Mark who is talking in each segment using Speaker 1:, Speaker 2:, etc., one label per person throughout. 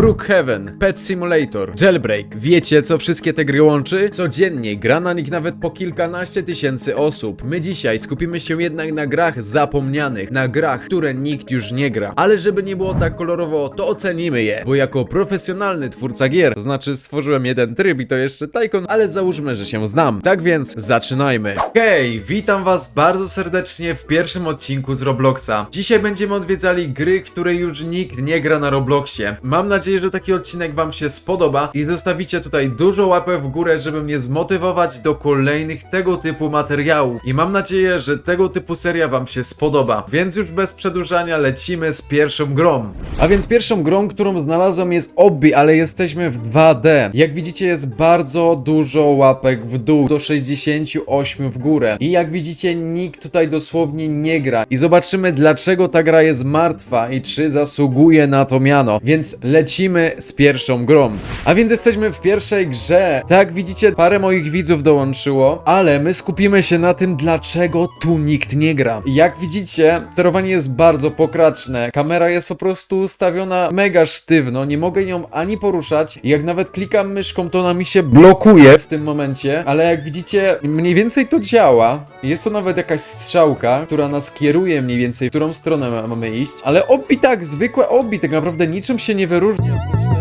Speaker 1: Brookhaven, Pet Simulator, Jailbreak. Wiecie, co wszystkie te gry łączy? Codziennie gra na nich nawet po kilkanaście tysięcy osób. My dzisiaj skupimy się jednak na grach zapomnianych, na grach, które nikt już nie gra. Ale żeby nie było tak kolorowo, to ocenimy je, bo jako profesjonalny twórca gier, to znaczy stworzyłem jeden tryb i to jeszcze Tycoon, ale załóżmy, że się znam. Tak więc zaczynajmy. Hej, witam was bardzo serdecznie w pierwszym odcinku z Robloxa. Dzisiaj będziemy odwiedzali gry, które już nikt nie gra na Robloxie. Mam nadzieję, że taki odcinek wam się spodoba i zostawicie tutaj dużo łapek w górę, żeby mnie zmotywować do kolejnych tego typu materiałów. I mam nadzieję, że tego typu seria wam się spodoba. Więc już bez przedłużania lecimy z pierwszą grą. A więc pierwszą grą, którą znalazłem jest Obby, ale jesteśmy w 2D. Jak widzicie jest bardzo dużo łapek w dół, do 68 w górę. I jak widzicie nikt tutaj dosłownie nie gra. I zobaczymy dlaczego ta gra jest martwa i czy zasługuje na to miano. Więc lecimy z pierwszą grą. A więc jesteśmy w pierwszej grze. Tak widzicie parę moich widzów dołączyło, ale my skupimy się na tym dlaczego tu nikt nie gra. Jak widzicie sterowanie jest bardzo pokraczne. Kamera jest po prostu ustawiona mega sztywno, nie mogę ją ani poruszać. Jak nawet klikam myszką to ona mi się blokuje w tym momencie, ale jak widzicie mniej więcej to działa. Jest to nawet jakaś strzałka, która nas kieruje mniej więcej, w którą stronę ma- mamy iść. Ale obi tak, zwykłe obi, tak naprawdę niczym się nie wyróżnia 也不是。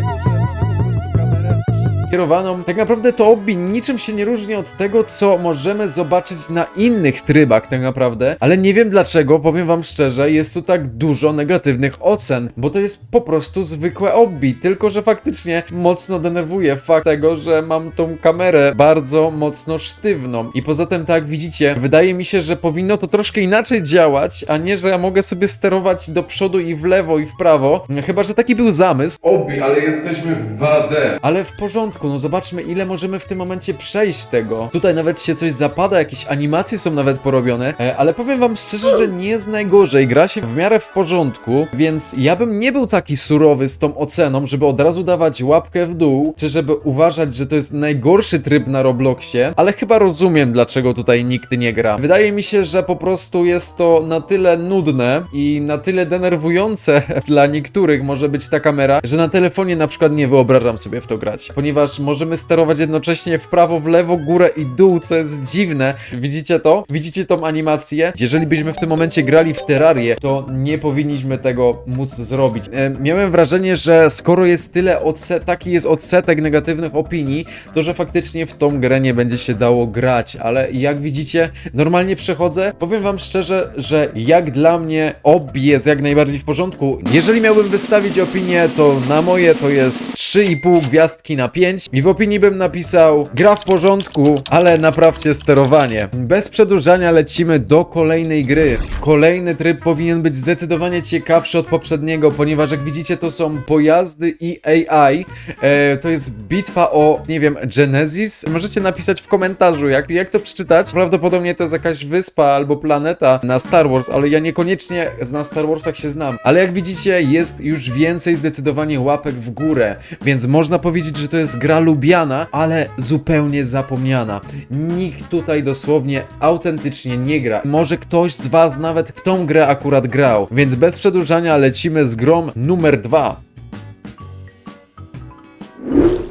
Speaker 1: Tak naprawdę to obi niczym się nie różni od tego, co możemy zobaczyć na innych trybach tak naprawdę. Ale nie wiem dlaczego, powiem wam szczerze, jest tu tak dużo negatywnych ocen, bo to jest po prostu zwykłe obi, tylko że faktycznie mocno denerwuje fakt tego, że mam tą kamerę bardzo mocno sztywną. I poza tym, tak jak widzicie, wydaje mi się, że powinno to troszkę inaczej działać, a nie, że ja mogę sobie sterować do przodu i w lewo i w prawo. Chyba, że taki był zamysł.
Speaker 2: Obi, ale jesteśmy w 2D.
Speaker 1: Ale w porządku, no zobaczmy ile możemy w tym momencie przejść tego. Tutaj nawet się coś zapada, jakieś animacje są nawet porobione, e, ale powiem wam szczerze, że nie jest najgorzej, gra się w miarę w porządku, więc ja bym nie był taki surowy z tą oceną, żeby od razu dawać łapkę w dół, czy żeby uważać, że to jest najgorszy tryb na Robloxie, ale chyba rozumiem dlaczego tutaj nikt nie gra. Wydaje mi się, że po prostu jest to na tyle nudne i na tyle denerwujące dla niektórych może być ta kamera, że na telefonie na przykład nie wyobrażam sobie w to grać, ponieważ możemy sterować jednocześnie w prawo, w lewo, górę i dół, co jest dziwne. Widzicie to? Widzicie tą animację? Jeżeli byśmy w tym momencie grali w Terrarię, to nie powinniśmy tego móc zrobić. E, miałem wrażenie, że skoro jest tyle odset, taki jest odsetek negatywnych opinii, to że faktycznie w tą grę nie będzie się dało grać, ale jak widzicie, normalnie przechodzę. Powiem wam szczerze, że jak dla mnie obi jest jak najbardziej w porządku. Jeżeli miałbym wystawić opinię, to na moje to jest 3,5 gwiazdki na 5 i w opinii bym napisał gra w porządku, ale naprawcie sterowanie. Bez przedłużania lecimy do kolejnej gry. Kolejny tryb powinien być zdecydowanie ciekawszy od poprzedniego, ponieważ jak widzicie to są pojazdy i AI. E, to jest bitwa o, nie wiem, Genesis. Możecie napisać w komentarzu, jak, jak to przeczytać. Prawdopodobnie to jest jakaś wyspa albo planeta na Star Wars, ale ja niekoniecznie na Star Warsach się znam. Ale jak widzicie, jest już więcej zdecydowanie łapek w górę, więc można powiedzieć, że to jest gra lubiana, ale zupełnie zapomniana. Nikt tutaj dosłownie autentycznie nie gra. Może ktoś z Was nawet w tą grę akurat grał, więc bez przedłużania lecimy z grą numer dwa.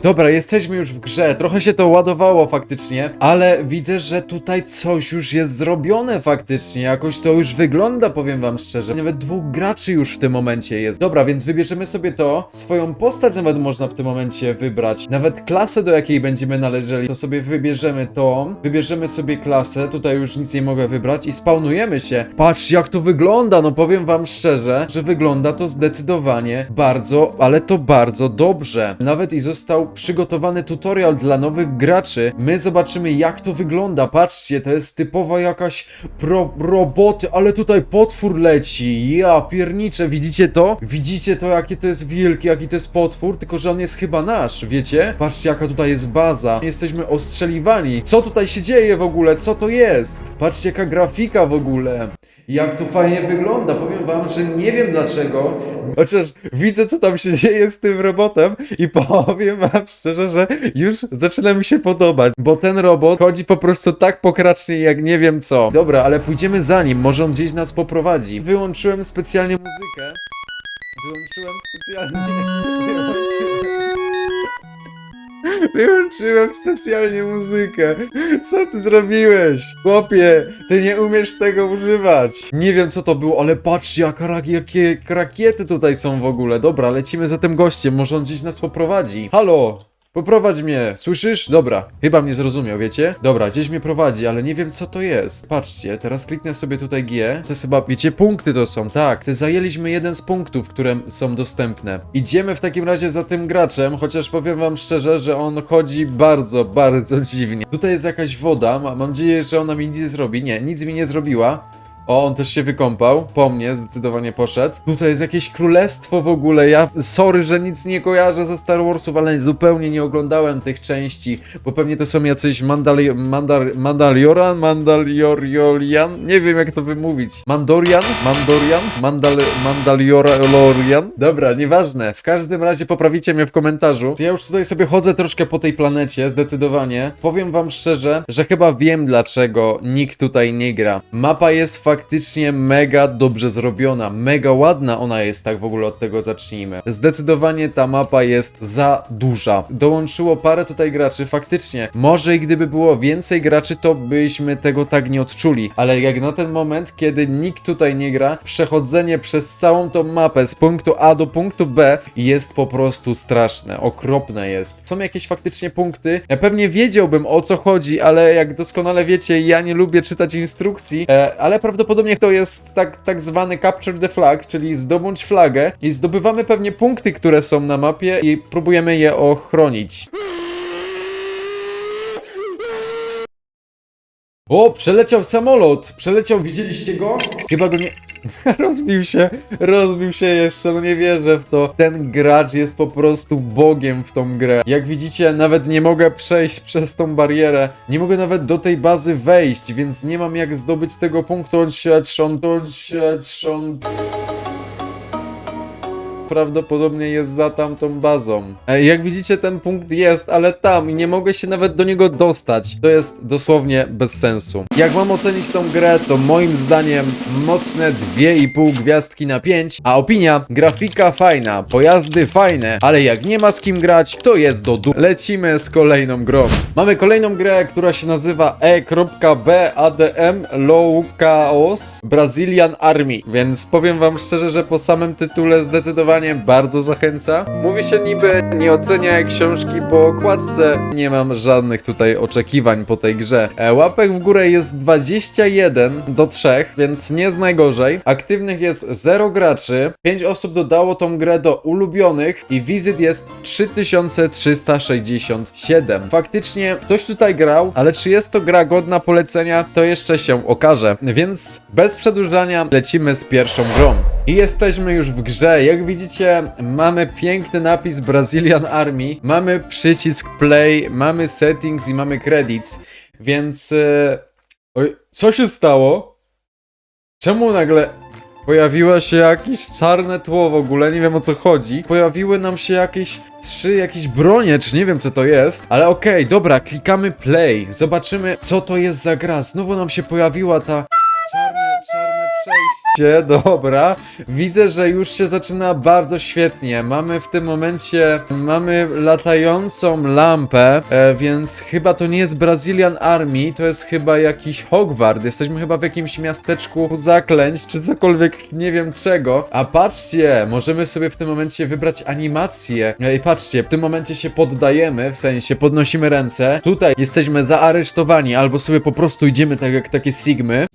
Speaker 1: Dobra, jesteśmy już w grze. Trochę się to ładowało faktycznie, ale widzę, że tutaj coś już jest zrobione faktycznie. Jakoś to już wygląda, powiem wam szczerze. Nawet dwóch graczy już w tym momencie jest. Dobra, więc wybierzemy sobie to. Swoją postać nawet można w tym momencie wybrać. Nawet klasę, do jakiej będziemy należeli, to sobie wybierzemy to. Wybierzemy sobie klasę. Tutaj już nic nie mogę wybrać i spawnujemy się. Patrz, jak to wygląda. No powiem wam szczerze, że wygląda to zdecydowanie bardzo, ale to bardzo dobrze. Nawet i został przygotowany tutorial dla nowych graczy. My zobaczymy jak to wygląda. Patrzcie, to jest typowa jakaś pro roboty, ale tutaj potwór leci. Ja pierniczę, widzicie to? Widzicie to, jakie to jest wielkie, jaki to jest potwór? Tylko, że on jest chyba nasz, wiecie? Patrzcie, jaka tutaj jest baza. Jesteśmy ostrzeliwani. Co tutaj się dzieje w ogóle? Co to jest? Patrzcie, jaka grafika w ogóle. Jak to fajnie wygląda. Powiem wam, że nie wiem dlaczego. Chociaż widzę, co tam się dzieje z tym robotem i powiem wam szczerze, że już zaczyna mi się podobać, bo ten robot chodzi po prostu tak pokracznie, jak nie wiem co. Dobra, ale pójdziemy za nim, może on gdzieś nas poprowadzi. Wyłączyłem specjalnie muzykę. Wyłączyłem specjalnie. Wyłączyłem Wyłączyłem specjalnie muzykę. Co ty zrobiłeś? Chłopie, ty nie umiesz tego używać. Nie wiem co to było, ale patrzcie jaka, rak- jakie rakiety tutaj są w ogóle. Dobra, lecimy za tym gościem, może on gdzieś nas poprowadzi. Halo? Poprowadź mnie, słyszysz? Dobra, chyba mnie zrozumiał, wiecie? Dobra, gdzieś mnie prowadzi, ale nie wiem co to jest. Patrzcie, teraz kliknę sobie tutaj G. To jest chyba, wiecie, punkty to są, tak. Ty zajęliśmy jeden z punktów, które są dostępne. Idziemy w takim razie za tym graczem, chociaż powiem wam szczerze, że on chodzi bardzo, bardzo dziwnie. Tutaj jest jakaś woda, ma, mam nadzieję, że ona mi nic nie zrobi. Nie, nic mi nie zrobiła. O, on też się wykąpał. Po mnie zdecydowanie poszedł. Tutaj jest jakieś królestwo w ogóle. Ja, sorry, że nic nie kojarzę ze Star Warsów, ale zupełnie nie oglądałem tych części, bo pewnie to są jacyś mandali, mandal, Mandalioran, Mandalioriolian, nie wiem jak to wymówić. Mandorian? Mandorian? Mandal, Mandaliorian? Dobra, nieważne. W każdym razie poprawicie mnie w komentarzu. Ja już tutaj sobie chodzę troszkę po tej planecie, zdecydowanie. Powiem wam szczerze, że chyba wiem dlaczego nikt tutaj nie gra. Mapa jest faktycznie mega dobrze zrobiona, mega ładna ona jest, tak w ogóle od tego zacznijmy. Zdecydowanie ta mapa jest za duża. Dołączyło parę tutaj graczy, faktycznie. Może i gdyby było więcej graczy, to byśmy tego tak nie odczuli. Ale jak na ten moment, kiedy nikt tutaj nie gra, przechodzenie przez całą tą mapę z punktu A do punktu B jest po prostu straszne, okropne jest. Są jakieś faktycznie punkty. Ja pewnie wiedziałbym o co chodzi, ale jak doskonale wiecie, ja nie lubię czytać instrukcji, e, ale prawdopodobnie to jest tak, tak zwany capture the flag, czyli zdobądź flagę i zdobywamy pewnie punkty, które są na mapie i próbujemy je ochronić. O, przeleciał samolot! Przeleciał, widzieliście go? Chyba go nie... rozbił się, rozbił się jeszcze, no nie wierzę w to. Ten gracz jest po prostu bogiem w tą grę. Jak widzicie, nawet nie mogę przejść przez tą barierę. Nie mogę nawet do tej bazy wejść, więc nie mam jak zdobyć tego punktu odsiać, on, odsiać, on prawdopodobnie jest za tamtą bazą. E, Jak widzicie, ten punkt jest, ale tam i nie mogę się nawet do niego dostać. To jest dosłownie bez sensu. Jak mam ocenić tą grę, to moim zdaniem mocne 2,5 gwiazdki na 5, a opinia, grafika fajna, pojazdy fajne, ale jak nie ma z kim grać, to jest do du... Lecimy z kolejną grą. Mamy kolejną grę, która się nazywa E.BADM Low Chaos Brazilian Army, więc powiem wam szczerze, że po samym tytule zdecydowanie bardzo zachęca. Mówi się niby nie ocenia książki po okładce. Nie mam żadnych tutaj oczekiwań po tej grze. E, łapek w górę jest 21 do 3, więc nie jest najgorzej. Aktywnych jest 0 graczy. 5 osób dodało tą grę do ulubionych i wizyt jest 3367. Faktycznie ktoś tutaj grał, ale czy jest to gra godna polecenia, to jeszcze się okaże. Więc bez przedłużania lecimy z pierwszą grą. I jesteśmy już w grze. Jak widzicie, mamy piękny napis Brazilian Army, mamy przycisk play, mamy settings i mamy credits, więc... E... Oj, co się stało? Czemu nagle pojawiło się jakieś czarne tło w ogóle? Nie wiem o co chodzi. Pojawiły nam się jakieś trzy jakieś bronie, czy nie wiem co to jest. Ale okej, dobra, klikamy play. Zobaczymy co to jest za gra. Znowu nam się pojawiła ta czarne, czarne przejście. Dobra, widzę, że już się zaczyna bardzo świetnie. Mamy w tym momencie, mamy latającą lampę, e, więc chyba to nie jest Brazilian Army, to jest chyba jakiś Hogwart. Jesteśmy chyba w jakimś miasteczku zaklęć, czy cokolwiek, nie wiem czego. A patrzcie, możemy sobie w tym momencie wybrać animację. E, I patrzcie, w tym momencie się poddajemy, w sensie podnosimy ręce. Tutaj jesteśmy zaaresztowani, albo sobie po prostu idziemy tak jak takie sigmy.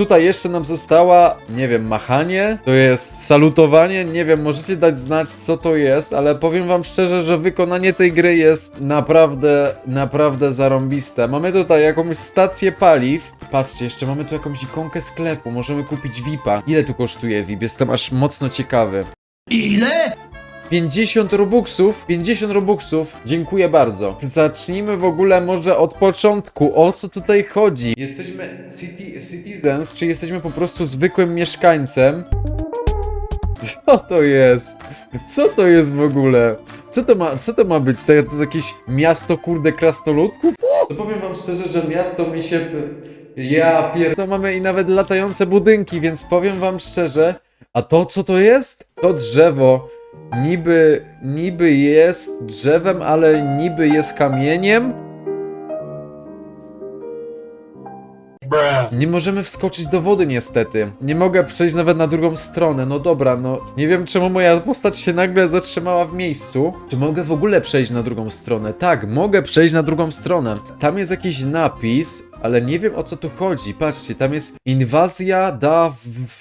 Speaker 1: Tutaj jeszcze nam została, nie wiem, machanie, to jest salutowanie, nie wiem, możecie dać znać co to jest, ale powiem wam szczerze, że wykonanie tej gry jest naprawdę, naprawdę zarąbiste. Mamy tutaj jakąś stację paliw, patrzcie, jeszcze mamy tu jakąś ikonkę sklepu, możemy kupić VIPa. Ile tu kosztuje VIP? Jestem aż mocno ciekawy.
Speaker 3: Ile?
Speaker 1: 50 robuxów, 50 robuxów, dziękuję bardzo. Zacznijmy w ogóle może od początku, o co tutaj chodzi? Jesteśmy city, citizens, czy jesteśmy po prostu zwykłym mieszkańcem? Co to jest? Co to jest w ogóle? Co to ma, co to ma być? To jest jakieś miasto kurde krasnoludków? To powiem wam szczerze, że miasto mi się... Ja pier... To mamy i nawet latające budynki, więc powiem wam szczerze, a to co to jest? To drzewo. niby, niby jest drzewem, ale niby jest kamieniem. Nie możemy wskoczyć do wody niestety. Nie mogę przejść nawet na drugą stronę. No dobra, no nie wiem czemu moja postać się nagle zatrzymała w miejscu. Czy mogę w ogóle przejść na drugą stronę? Tak, mogę przejść na drugą stronę. Tam jest jakiś napis, ale nie wiem o co tu chodzi. Patrzcie, tam jest inwazja da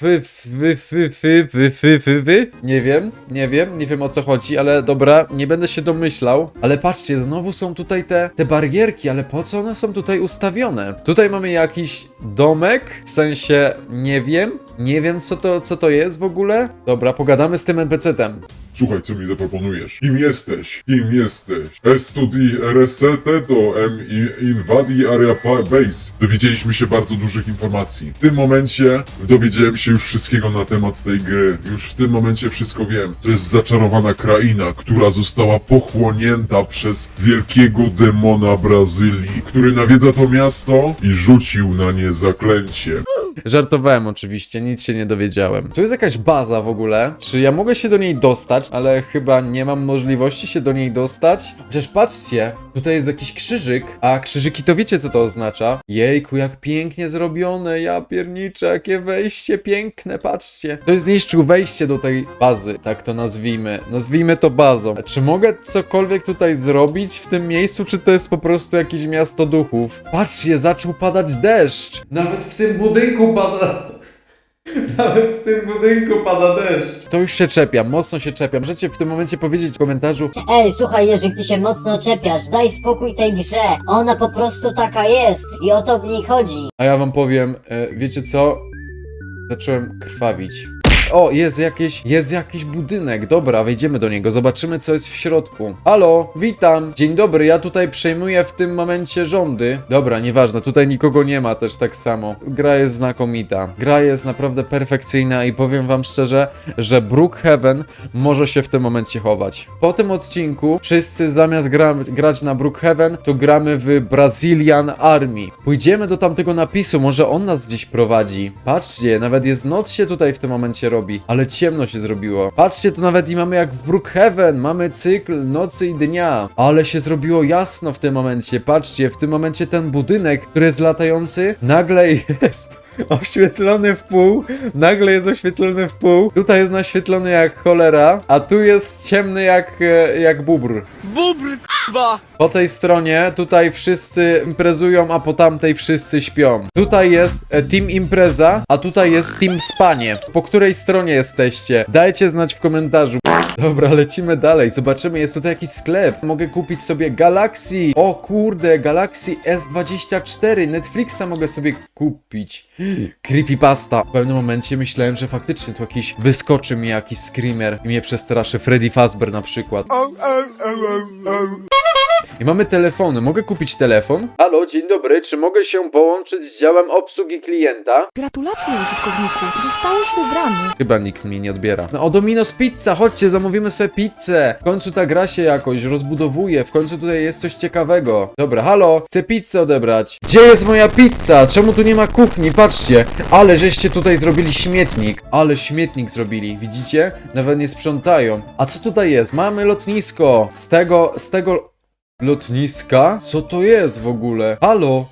Speaker 1: wy wy wy wy wy wy wy wy Nie wiem, nie wiem, nie wiem o co chodzi, ale dobra, nie będę się domyślał. Ale patrzcie, znowu są tutaj te, te barierki, ale po co one są tutaj ustawione? Tutaj mamy jakiś domek, w sensie nie wiem, nie wiem co to, co to jest w ogóle. Dobra, pogadamy z tym NPC-tem.
Speaker 2: Słuchaj, co mi zaproponujesz. Kim jesteś? Kim jesteś? Estudi RST to M Invadi Area Base. Dowiedzieliśmy się bardzo dużych informacji. W tym momencie dowiedziałem się już wszystkiego na temat tej gry. Już w tym momencie wszystko wiem. To jest zaczarowana kraina, która została pochłonięta przez wielkiego demona Brazylii, który nawiedza to miasto i rzucił na nie zaklęcie.
Speaker 1: Żartowałem oczywiście, nic się nie dowiedziałem. Tu jest jakaś baza w ogóle. Czy ja mogę się do niej dostać? Ale chyba nie mam możliwości się do niej dostać. Chociaż patrzcie, tutaj jest jakiś krzyżyk, a krzyżyki to wiecie co to oznacza? Jejku, jak pięknie zrobione, ja pierniczę, jakie wejście piękne, patrzcie. Ktoś zniszczył wejście do tej bazy, tak to nazwijmy. Nazwijmy to bazą. Czy mogę cokolwiek tutaj zrobić w tym miejscu, czy to jest po prostu jakieś miasto duchów? Patrzcie, zaczął padać deszcz. Nawet w tym budynku pada... Nawet w tym budynku pada deszcz. To już się czepiam, mocno się czepiam. Możecie w tym momencie powiedzieć w komentarzu,
Speaker 3: Ej, słuchaj Jerzyk, ty się mocno czepiasz, daj spokój tej grze. Ona po prostu taka jest i o to w niej chodzi.
Speaker 1: a ja wam powiem, e, wiecie co? Zacząłem krwawić. O, jest jakieś, jest jakiś budynek. Dobra, wejdziemy do niego, zobaczymy co jest w środku. Halo, witam. Dzień dobry, ja tutaj przejmuję w tym momencie rządy. Dobra, nieważne, tutaj nikogo nie ma też tak samo. Gra jest znakomita. Gra jest naprawdę perfekcyjna i powiem wam szczerze, że Brookhaven może się w tym momencie chować. Po tym odcinku wszyscy zamiast gra, grać na Brookhaven, to gramy w Brazilian Army. Pójdziemy do tamtego napisu, może on nas gdzieś prowadzi. Patrzcie, nawet jest noc się tutaj w tym momencie robi, ale ciemno się zrobiło. Patrzcie, tu nawet i mamy jak w Brookhaven, mamy cykl nocy i dnia, ale się zrobiło jasno w tym momencie. Patrzcie, w tym momencie ten budynek, który jest latający, nagle jest oświetlony w pół, nagle jest oświetlony w pół, tutaj jest naświetlony jak cholera, a tu jest ciemny jak, e, jak bubr.
Speaker 4: Bubr, k***wa!
Speaker 1: Po tej stronie tutaj wszyscy imprezują, a po tamtej wszyscy śpią. Tutaj jest e, Team Impreza, a tutaj jest Team Spanie. Po której stronie jesteście? Dajcie znać w komentarzu. Dobra, lecimy dalej. Zobaczymy, jest tutaj jakiś sklep. Mogę kupić sobie Galaxy. O kurde, Galaxy S24. Netflixa mogę sobie kupić. Creepypasta. W pewnym momencie myślałem, że faktycznie tu jakiś wyskoczy mi jakiś screamer i mnie przestraszy. Freddy Fazbear na przykład. I mamy telefony. Mogę kupić telefon? Halo, dzień dobry. Czy mogę się połączyć z działem obsługi klienta?
Speaker 5: Gratulacje użytkowniku, zostałeś wybrany.
Speaker 1: Chyba nikt mi nie odbiera. No o Domino's Pizza, chodźcie, zamówimy sobie pizzę. W końcu ta gra się jakoś rozbudowuje, w końcu tutaj jest coś ciekawego. Dobra, halo, chcę pizzę odebrać. Gdzie jest moja pizza? Czemu tu nie ma kuchni? Patrzcie, ale żeście tutaj zrobili śmietnik. Ale śmietnik zrobili, widzicie? Nawet nie sprzątają. A co tutaj jest? Mamy lotnisko. Z tego, z tego... Lotniska? Co to jest w ogóle? Halo?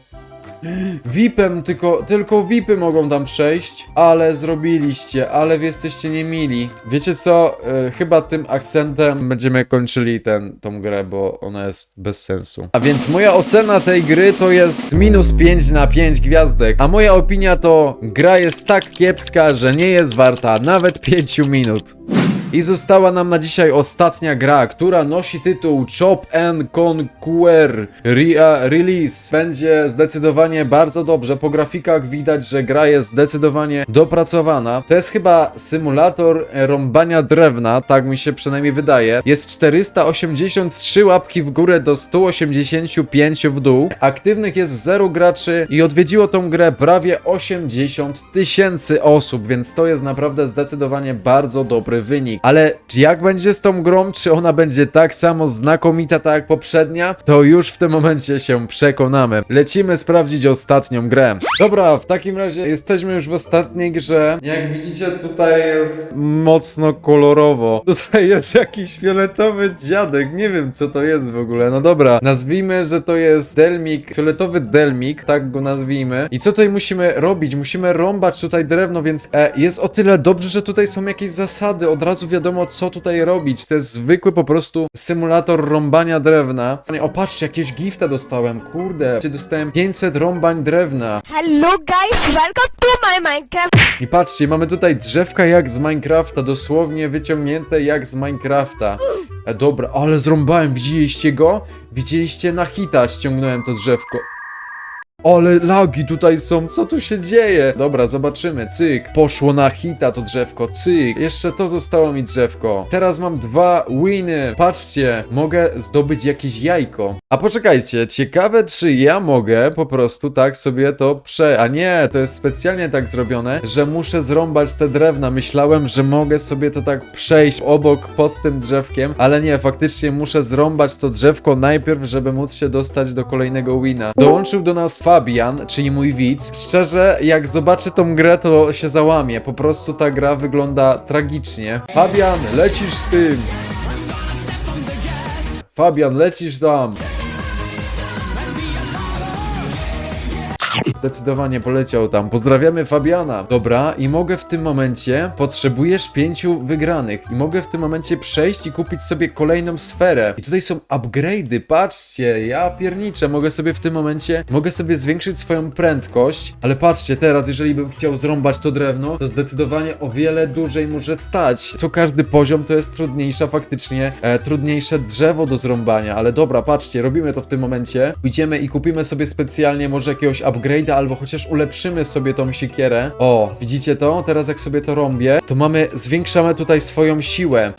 Speaker 1: VIPem, tylko, tylko VIPy mogą tam przejść, ale zrobiliście, ale wy jesteście niemili. Wiecie co, e, chyba tym akcentem będziemy kończyli ten, tą grę, bo ona jest bez sensu. A więc moja ocena tej gry to jest minus 5 na 5 gwiazdek, a moja opinia to gra jest tak kiepska, że nie jest warta nawet 5 minut. I została nam na dzisiaj ostatnia gra, która nosi tytuł Chop and Conquer Re Release. Będzie zdecydowanie bardzo dobrze. Po grafikach widać, że gra jest zdecydowanie dopracowana. To jest chyba symulator rąbania drewna, tak mi się przynajmniej wydaje. Jest 483 łapki w górę do 185 w dół. Aktywnych jest 0 graczy i odwiedziło tą grę prawie 80 tysięcy osób, więc to jest naprawdę zdecydowanie bardzo dobry wynik. Innymi. Ale jak będzie z tą grą, czy ona będzie tak samo znakomita, tak jak poprzednia, to już w tym momencie się przekonamy. Lecimy sprawdzić ostatnią grę. Dobra, w takim razie jesteśmy już w ostatniej grze. Jak widzicie, tutaj jest mocno kolorowo. Tutaj jest jakiś fioletowy dziadek, nie wiem co to jest w ogóle. No dobra, nazwijmy, że to jest delmik, fioletowy delmik, tak go nazwijmy. I co tutaj musimy robić? Musimy rąbać tutaj drewno, więc e, jest o tyle dobrze, że tutaj są jakieś zasady. Od razu wiadomo, co tutaj robić. To jest zwykły po prostu symulator rąbania drewna. O, patrzcie, jakiegoś gifta dostałem, kurde. Dostałem 500 rąbań drewna.
Speaker 5: Hello guys, welcome to my Minecraft.
Speaker 1: I patrzcie, mamy tutaj drzewka jak z Minecrafta, dosłownie wyciągnięte jak z Minecrafta. E, dobra, ale zrąbałem, widzieliście go? Widzieliście na hita, ściągnąłem to drzewko. Ale lagi tutaj są, co tu się dzieje? Dobra, zobaczymy, cyk. Poszło na hita to drzewko, cyk. Jeszcze to zostało mi drzewko. Teraz mam dwa winy. Patrzcie, mogę zdobyć jakieś jajko. A poczekajcie, ciekawe czy ja mogę po prostu tak sobie to prze... A nie, to jest specjalnie tak zrobione, że muszę zrąbać te drewna. Myślałem, że mogę sobie to tak przejść obok pod tym drzewkiem, ale nie, faktycznie muszę zrąbać to drzewko najpierw, żeby móc się dostać do kolejnego wina. Dołączył do nas Fabian, czyli mój widz. Szczerze, jak zobaczy tą grę, to się załamie. Po prostu ta gra wygląda tragicznie. Fabian, lecisz z tym! Fabian, lecisz tam! Zdecydowanie poleciał tam. Pozdrawiamy Fabiana. Dobra, i mogę w tym momencie. Potrzebujesz pięciu wygranych. I mogę w tym momencie przejść i kupić sobie kolejną sferę. I tutaj są upgrade'y. Patrzcie, ja pierniczę. Mogę sobie w tym momencie. Mogę sobie zwiększyć swoją prędkość. Ale patrzcie, teraz, jeżeli bym chciał zrąbać to drewno, to zdecydowanie o wiele dłużej muszę stać. Co każdy poziom to jest trudniejsza faktycznie. E, trudniejsze drzewo do zrąbania. Ale dobra, patrzcie, robimy to w tym momencie. Pójdziemy i kupimy sobie specjalnie może jakiegoś upgrade'a, albo chociaż ulepszymy sobie tą siekierę. O, widzicie to? Teraz jak sobie to rąbię, to mamy, zwiększamy tutaj swoją siłę.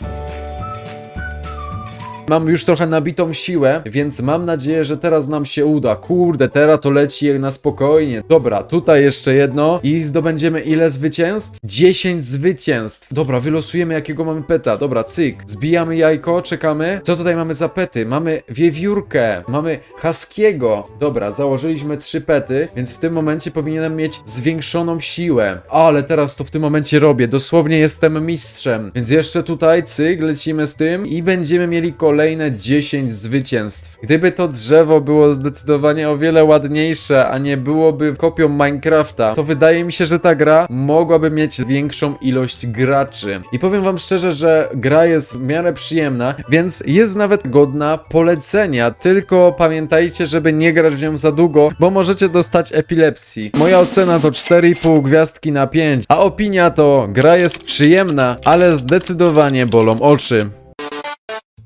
Speaker 1: Mam już trochę nabitą siłę, więc mam nadzieję, że teraz nam się uda. Kurde, teraz to leci na spokojnie. Dobra, tutaj jeszcze jedno i zdobędziemy ile zwycięstw? 10 zwycięstw. Dobra, wylosujemy jakiego mamy peta. Dobra, cyk. Zbijamy jajko, czekamy. Co tutaj mamy za pety? Mamy wiewiórkę, mamy haskiego. Dobra, założyliśmy trzy pety, więc w tym momencie powinienem mieć zwiększoną siłę. Ale teraz to w tym momencie robię. Dosłownie jestem mistrzem. Więc jeszcze tutaj, cyk, lecimy z tym i będziemy mieli kolejne 10 zwycięstw. Gdyby to drzewo było zdecydowanie o wiele ładniejsze, a nie byłoby kopią Minecrafta, to wydaje mi się, że ta gra mogłaby mieć większą ilość graczy. I powiem wam szczerze, że gra jest w miarę przyjemna, więc jest nawet godna polecenia. Tylko pamiętajcie, żeby nie grać w nią za długo, bo możecie dostać epilepsji. Moja ocena to 4,5 gwiazdki na 5, a opinia to gra jest przyjemna, ale zdecydowanie bolą oczy.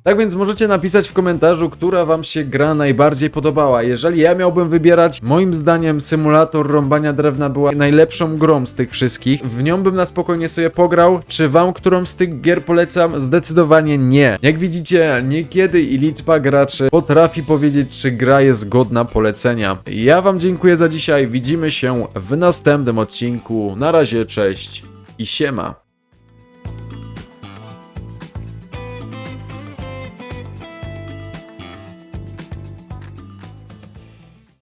Speaker 1: Tak więc możecie napisać w komentarzu, która wam się gra najbardziej podobała. Jeżeli ja miałbym wybierać, moim zdaniem symulator rąbania drewna była najlepszą grą z tych wszystkich. W nią bym na spokojnie sobie pograł. Czy wam którą z tych gier polecam? Zdecydowanie nie. Jak widzicie, niekiedy i liczba graczy potrafi powiedzieć, czy gra jest godna polecenia. Ja wam dziękuję za dzisiaj. Widzimy się w następnym odcinku. Na razie, cześć i siema.